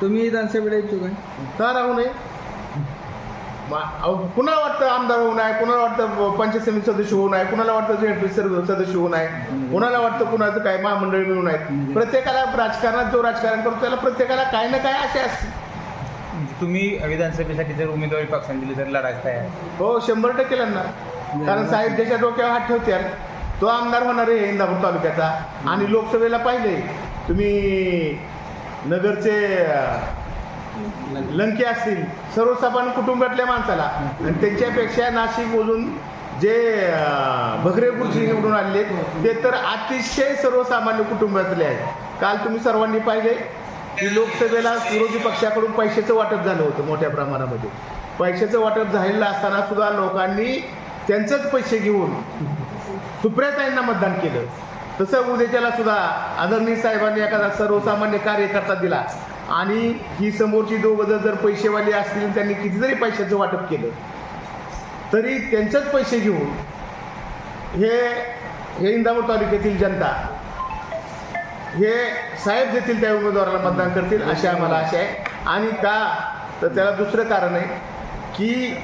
तुम्ही विधानसभेला इच्छुक आहे. का राहू नये? मा- अहो, कुणाला वाटतं आमदार होऊ नये? कुणाला वाटतं पंचायत समिती सदस्य होऊ नये? कुणाला वाटतं झेडपी सदस्य होऊ नये? कुणाला वाटतं कुणाचं काय महामंडळ मिळू नये प्रत्येकाला राजकारणात जो राजकारण करतो त्याला प्रत्येकाला काय ना काय असे असते. तुम्ही विधानसभेसाठी जर उमेदवारी पक्षाने दिली तर लढायचं तयार हो शंभर टक्के लढणार. कारण साहेब त्याच्या डोक्यावर हात ठेवत्याल तो आमदार होणार आहे इंदापूर तालुक्याचा आणि लोकसभेला पाहिले तुम्ही नगरचे लंके असतील सर्वसामान्य कुटुंबातल्या माणसाला. आणि त्यांच्यापेक्षा नाशिक बोलून जे अं, निवडून आले ते तर अतिशय सर्वसामान्य कुटुंबातले आहेत. काल तुम्ही सर्वांनी पाहिले की लोकसभेला विरोधी पक्षाकडून पैशाचं वाटप झालं होतं मोठ्या प्रमाणामध्ये. पैशाचं वाटप झालेलं असताना सुद्धा लोकांनी त्यांचेच पैसे घेऊन सुप्रियाताईंना मतदान केलं. तसं उद्याच्याला सुद्धा आदरणीय साहेबांनी एखादा सर्वसामान्य कार्यकर्ता दिला. आणि ही समोरची दोघं जर जर पैसेवाली असतील त्यांनी कितीतरी पैशाचं वाटप केलं तरी त्यांचेच पैसे घेऊन हे हे इंदापूर तालुक्यातील जनता हे साहेब देतील त्या उमेदवाराला मतदान करतील अशी आम्हाला आशा आहे. आणि का? तर त्याला दुसरं कारण आहे की